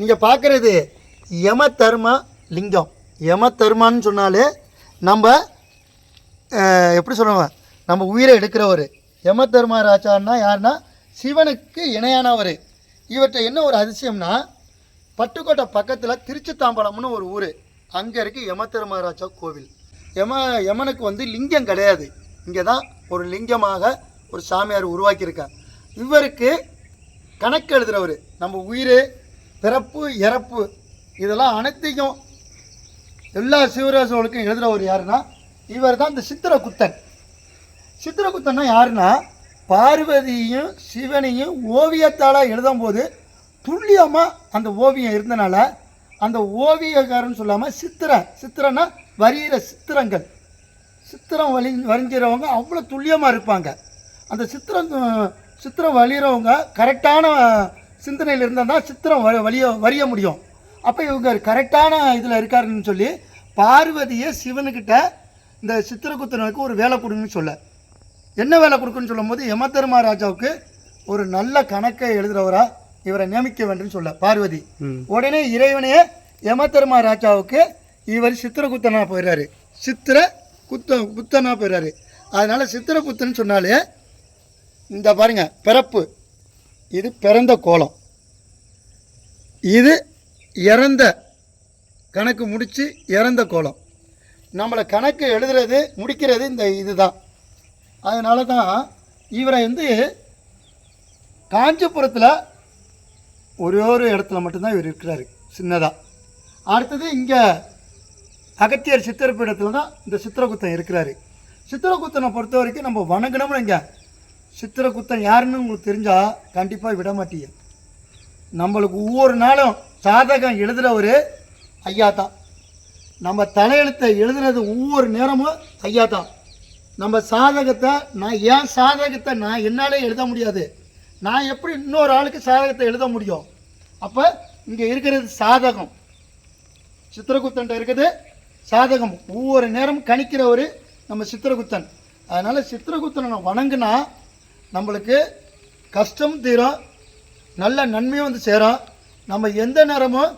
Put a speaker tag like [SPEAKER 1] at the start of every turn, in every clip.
[SPEAKER 1] நீங்கள் பார்க்குறது யம தர்ம லிங்கம். யம தர்மான்னு சொன்னாலே நம்ம எப்படி சொல்லுவோம் நம்ம உயிரை எடுக்கிறவர். யம தர்மா ராஜான்னா யாருன்னா? சிவனுக்கு இணையானவர். இவற்றை என்ன ஒரு அதிசயம்னா பட்டுக்கோட்டை பக்கத்தில் திருச்சித்தாம்பலம்னு ஒரு ஊர். அங்கே இருக்கு யம தர்மராஜா கோவில். யம யமனுக்கு வந்து லிங்கம் கிடையாது. இங்கே தான் ஒரு லிங்கமாக ஒரு சாமியார் உருவாக்கியிருக்கார். இவருக்கு கணக்கு எழுதுகிறவர் நம்ம உயிர் பிறப்பு இறப்பு இதெல்லாம் அனைத்தையும் எல்லா சிவராசர்களுக்கும் எழுதுகிறவர் யாருன்னா இவர் தான் இந்த சித்திரகுத்தன் சித்திரகுத்தன்னா யாருன்னா பார்வதியும் சிவனையும் ஓவியத்தால் எழுதும்போது துல்லியமாக அந்த ஓவியம் இருந்தனால அந்த ஓவியக்காரன்னு சொல்லாமல் சித்திரன். சித்திரன்னா வரிகிற சித்திரங்கள். சித்திரம் வலி வரைஞ்சிறவங்க அவ்வளோ துல்லியமாக இருப்பாங்க. அந்த சித்திரம் சித்திரம் வலிகிறவங்க கரெக்டான சிந்தனையில் இருந்தால் தான் சித்திரம் வ வலிய வரிய முடியும். அப்போ இவங்க கரெக்டான இதில் இருக்காருன்னு சொல்லி பார்வதியை சிவனுக்கிட்ட இந்த சித்திரகுத்தனுக்கு ஒரு வேலை கொடுங்கன்னு சொல்ல. என்ன வேலை கொடுக்குன்னு சொல்லும்போது யமதர்மா ராஜாவுக்கு ஒரு நல்ல கணக்கை எழுதுறவரா இவரை நியமிக்க வேண்டும் சொல்ல பார்வதி. உடனே இறைவனே யமதர்மா ராஜாவுக்கு இவர் சித்திரகுத்தனா போயிடுறாரு சித்திர குத்த குத்தனா போயிடுறாரு அதனால சித்திரகுத்தன் சொன்னாலே இந்த பாருங்க பிறப்பு. இது பிறந்த கோலம். இது இறந்த கணக்கு முடித்து இறந்த கோலம். நம்மளை கணக்கு எழுதுறது முடிக்கிறது இந்த இதுதான். அதனால தான் இவரை வந்து காஞ்சிபுரத்தில் ஒரே ஒரு இடத்துல மட்டும்தான் இவர் இருக்கிறாரு சின்னதாக அடுத்தது இங்கே அகத்தியர் சித்திரப்பீடத்தில் தான் இந்த சித்திரகுத்தன் இருக்கிறாரு. சித்திரகுத்தனை பொறுத்த வரைக்கும் நம்ம வணங்கணும்னு இங்கே சித்திரகுத்தன் யாருன்னு உங்களுக்கு தெரிஞ்சால் கண்டிப்பாக விட மாட்டீங்க. நம்மளுக்கு ஒவ்வொரு நாளும் சாதகம் எழுதுகிறவர் ஐயா தான் நம்ம தலையெழுத்தை எழுதுனது ஒவ்வொரு நேரமும் ஐயா தான் நம்ம சாதகத்தை நான் ஏன் சாதகத்தை நான் என்னாலே எழுத முடியாது? நான் எப்படி இன்னொரு ஆளுக்கு சாதகத்தை எழுத முடியும்? அப்போ இங்கே இருக்கிறது சாதகம். சித்திரகுத்தன்ட்ட இருக்குது சாதகம். ஒவ்வொரு நேரமும் கணிக்கிறவர் நம்ம சித்திரகுத்தன் அதனால் சித்திரகுத்தனை வணங்கினா நம்மளுக்கு கஷ்டம் தீரும் நல்ல நன்மையும் வந்து சேரும். நம்ம எந்த நேரமும்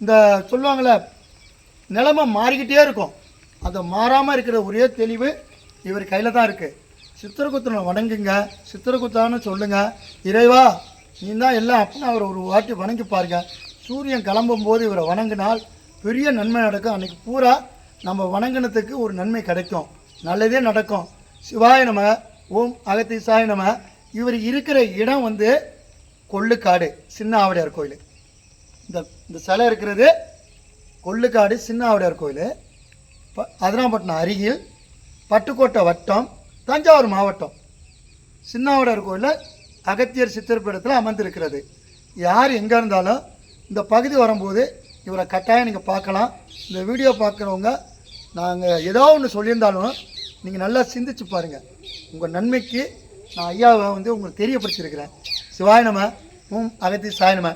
[SPEAKER 1] இந்த சொல்லுவாங்களே நிலமை மாறிக்கிட்டே இருக்கும். அதை மாறாமல் இருக்கிற ஒரே தெளிவு இவர் கையில் தான் இருக்குது சித்திரகுத்தனை வணங்குங்க சித்திரகுத்தான்னு சொல்லுங்கள் இறைவா நீ தான் எல்லாம் அப்படின்னு அவர் ஒரு வாட்டி வணங்கி பாருங்க. சூரியன் கிளம்பும் போது இவரை வணங்கினால் பெரிய நன்மை நடக்கும். அன்றைக்கி பூரா நம்ம வணங்கினத்துக்கு ஒரு நன்மை கிடைக்கும். நல்லதே நடக்கும். சிவாய நம்ம ஓம் அகத்தீசாய நம. இவர் இருக்கிற இடம் வந்து கொள்ளுக்காடு சின்ன ஆவடியார் கோயில். இந்த இந்த சிலை இருக்கிறது கொள்ளுக்காடு சின்ன ஆவடியார் கோயில். ப அதிராம்பட்டினம் அருகில் பட்டுக்கோட்டை வட்டம் தஞ்சாவூர் மாவட்டம். சின்னாவடார் கோயிலில் அகத்தியர் சித்திரப்பீடத்தில் அமர்ந்திருக்கிறது. யார் எங்கே இருந்தாலும் இந்த பகுதி வரும்போது இவரை கட்டாயம் நீங்கள் பார்க்கலாம். இந்த வீடியோ பார்க்குறவங்க நாங்கள் ஏதோ ஒன்று சொல்லியிருந்தாலும் நீங்கள் நல்லா சிந்திச்சு பாருங்கள் உங்கள் நன்மைக்கு நான் ஐயாவை வந்து உங்களுக்கு தெரியப்படுத்தியிருக்கிறேன். சிவாய நம ஓம் அகத்தி சாயநம